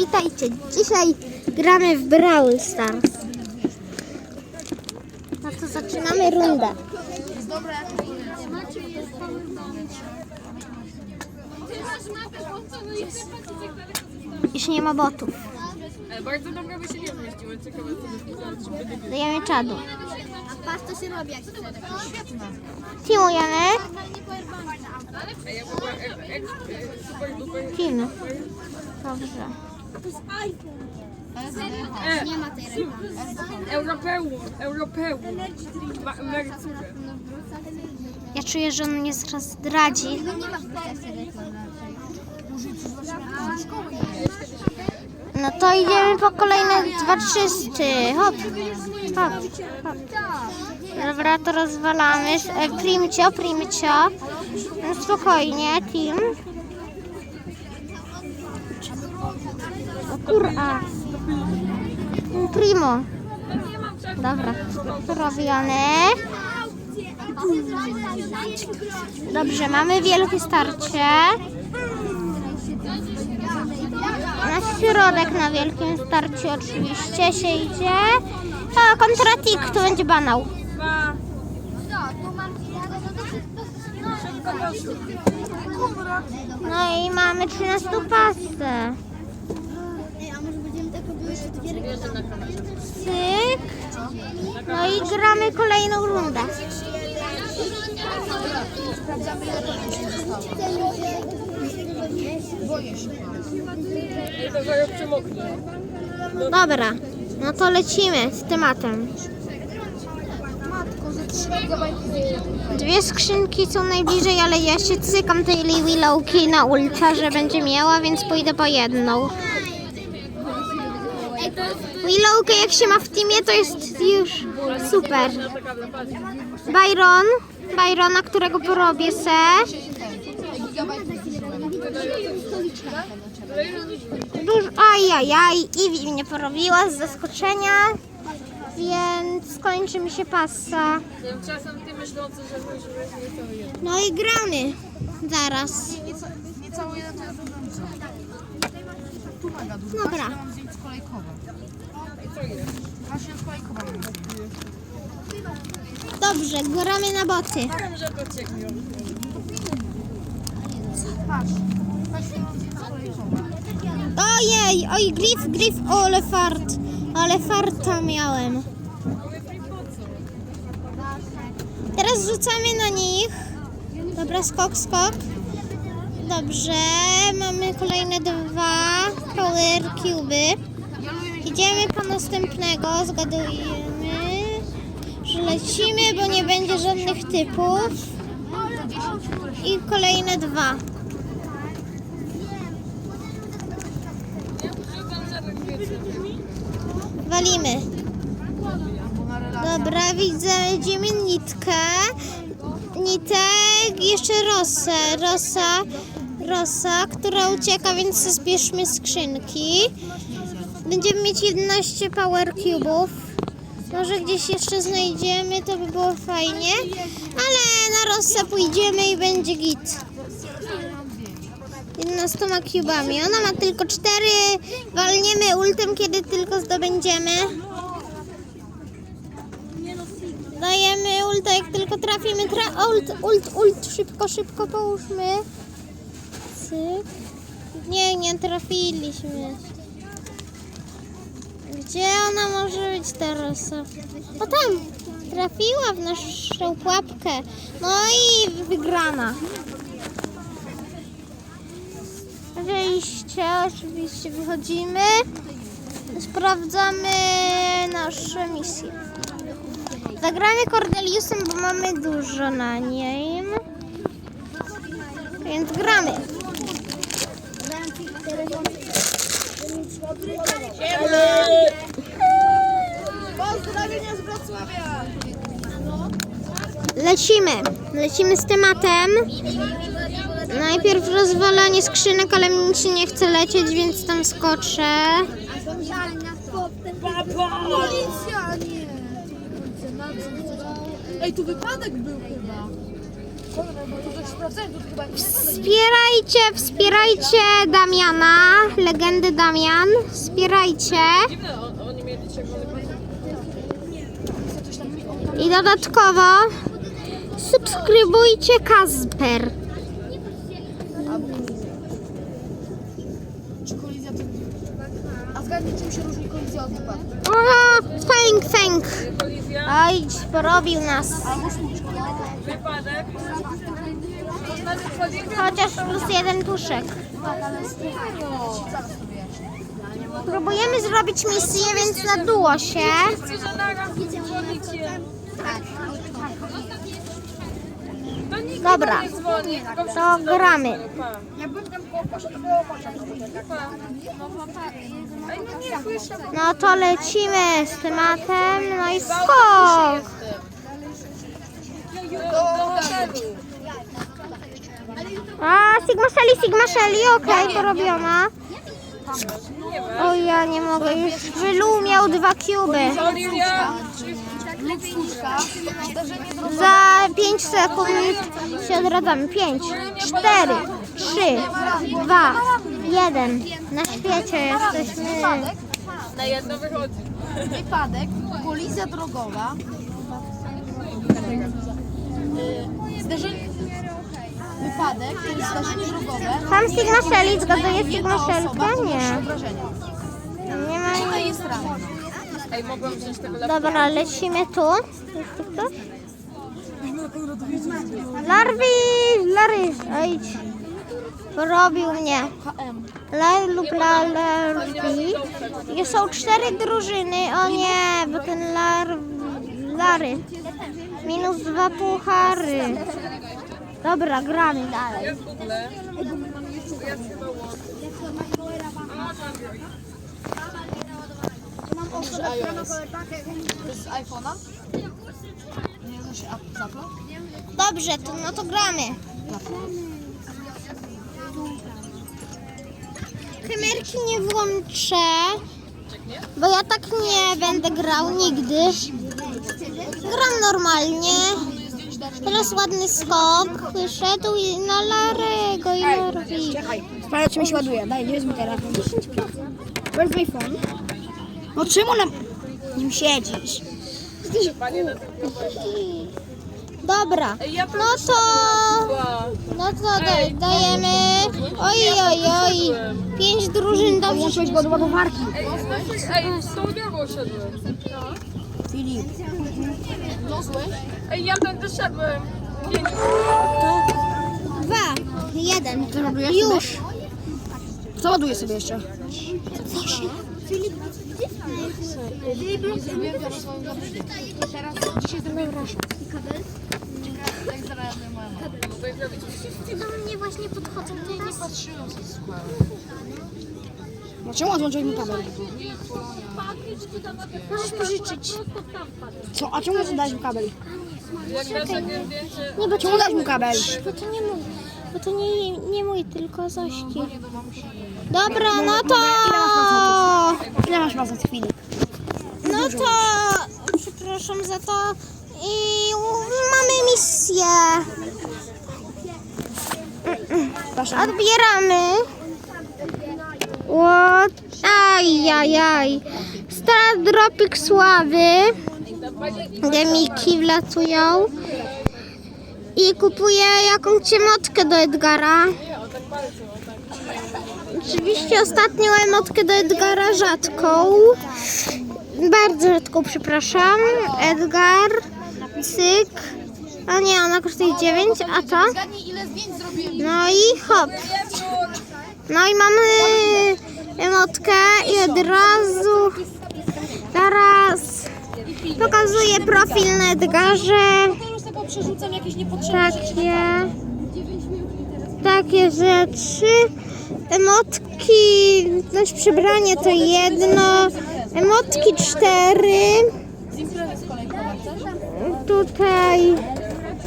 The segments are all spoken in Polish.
witajcie. Dzisiaj gramy w Brawl Stars. No to zaczynamy rundę. Już nie ma botów. E, Bardzo dobre by się nie zmieściły. Ciekawe co by. Dajemy czadu. Patrz, to się robi jak się Teamujemy. A ja byłem ek, ek, e, Nie ma tej reklamy. Ja czuję, że on mnie zaraz zdradzi. Reklamy. No to idziemy po kolejne dwa trzysty. Hop, hop, hop. Dobra, to rozwalamy. E, Primcio, primcio. No spokojnie, team. O kurwa. Primo. Dobra, robione. Dobrze, mamy wielkie starcie. Na środek na wielkim starciu oczywiście się idzie. A kontra Tik, to będzie banał. No i mamy 13 pasę. Ej, a może będziemy tak robiły jeszcze dwie reklamy? Cyk. No i gramy kolejną rundę. Dobra, no to lecimy z tematem. Dwie skrzynki są najbliżej, ale ja się cykam tej Willowki na ulta, że będzie miała, więc pójdę po jedną. Willowkę jak się ma w teamie, to jest już super. Byron, Byrona, którego porobię se. Duż, ajajaj, Iwi mnie porobiła z zaskoczenia, więc skończy mi się pasa. Tymczasem ty myślący, że. No i gramy zaraz. Niecałe jeden to jest dużo. Dobra. Właśnie mam zdjęć co jest? Właśnie mam zdjęć. Dobrze, gramy na boty. Wiem, że to cieknie. Patrz. Właśnie mam zdjęć kolejkowe. Ojej, oj, grif, grif, o, ale fart. Ale farta miałem. Teraz rzucamy na nich. Dobra, skok, skok. Dobrze, mamy kolejne dwa power cube'y. Idziemy po następnego, zgadujemy, że lecimy, bo nie będzie żadnych typów. I kolejne dwa. Walimy. Dobra, widzę, widzimy nitkę. Nitek, jeszcze Rosę. Rosa, Rosa, która ucieka, więc zbierzmy skrzynki. Będziemy mieć 11 power cube'ów. Może gdzieś jeszcze znajdziemy, to by było fajnie. Ale na Rosę pójdziemy i będzie git. 11 cubami. Ona ma tylko 4. Walniemy ultem, kiedy tylko zdobędziemy. Dajemy ulta, jak tylko trafimy. Tra ult, ult, ult. Szybko, szybko połóżmy. Cyk. Nie, nie trafiliśmy. Gdzie ona może być teraz? O tam! Trafiła w naszą pułapkę. No i wygrana. Wyjście, oczywiście wychodzimy. Sprawdzamy nasze misje. Zagramy Cordeliusem, bo mamy dużo na nim. Więc gramy. Pozdrowienia z Wrocławia! Lecimy. Lecimy z tematem. Najpierw rozwalanie skrzynek, ale mi się nie chce lecieć, więc tam skoczę. Policja, nie! Ej, tu wypadek był chyba. Wspierajcie, wspierajcie Damiana, legendy Damian. Wspierajcie. I dodatkowo subskrybujcie Kasper. Czy kolizja to... A zgadnij, czym się różni kolizja od wypadku? O, fęk, fęk. Kolizja, Oj, porobił nas. Wypadek. To znaczy. Chociaż plus jeden puszek. Próbujemy zrobić misję, więc na duo się. Że naraz dzwonicie. Nikt Dobra. To gramy. no to lecimy z tematem. No i skok. A, Sigma Shelly, Sigma Shelly, okej, porobiona. O, ja nie mogę, już Wylu miał dwa kuby. Za 5 sekund się odradzamy. 5, 4, 3, 2, 1. Na świecie jesteśmy. na jedno wychodzi. Wypadek, kolizja drogowa. Zdarzenie... Wypadek, jest zdarzenie drogowe. Tam Sigma Shelly, zgaduje Sigma ponosi Nie. Nie ma Tutaj jest rana. Ej, mogłam wziąć tego. Dobra, lecimy tu. Jest tu ktoś? Larwy, Lary, ojdź. Porobił mnie. Lar lub la, larwi. I są cztery drużyny. O nie, bo ten lar, Lary. Minus dwa puchary. Dobra, gramy dalej. Jest z iPhone'a? Nie, to się app z Apple'a? Dobrze, to, no to gramy. Kamerki nie włączę, bo ja tak nie będę grał nigdy. Gram normalnie. Teraz ładny skok wyszedł i na Larego i Larwi. Sprawdź, czy mi się ładuje. Daj, nie wezmę telefon. 10%. Where's my phone? No czemu na nim siedzisz? Panie na tym Dobra, Ej, ja tam no to, była. no to da, dajemy, oj, oj, oj, pięć drużyn, dobrze, Włączyłeś go do ładowarki. Ej, znaczy, ej, z tą drogą szedłem. Filip. Ej, ja tędy szedłem. Pięć. dwa, jeden, już. Co ładuje sobie jeszcze? Jak zareaguje moja mama? Wszyscy do mnie właśnie podchodzą, nie Patrzyłem się, słuchaj. No czemu odłączyłeś mi kabel? Możesz pożyczyć. Co? A czemu dałeś mi kabel? Jak Nie, bo Czemu dałeś mi kabel? bo to nie mój, bo to nie, nie mój, tylko Zośki. Dobra, no to, Ile masz procent Filip? no to, przepraszam za to i mamy misję. Proszę. Odbieramy. What? Ajajaj. Star Dropik Sławy. Gemiki wlatują. I kupuję jakąś emotkę do Edgara. Oczywiście ostatnią emotkę do Edgara rzadką. Bardzo rzadką, przepraszam. Edgar. Cyk. A nie, ona kosztuje 9, a zrobiłem. No i hop. No i mamy emotkę i od razu teraz pokazuję profil na Edgarze. Przerzucam jakieś niepotrzebne rzeczy. Takie, takie rzeczy. Emotki, znaczy przebranie to jedno. Emotki cztery. Tutaj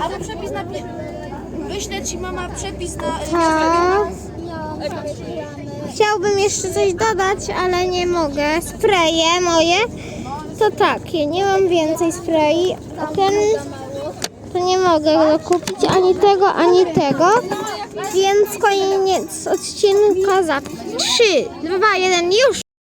Albo przepis na... Wyślę ci mama przepis na... tak. Chciałbym jeszcze coś dodać, ale nie mogę. Spreje moje to takie, nie mam więcej. A ten to nie mogę kupić ani tego, ani tego. Więc koniec odcinka za 3, 2, 1, już!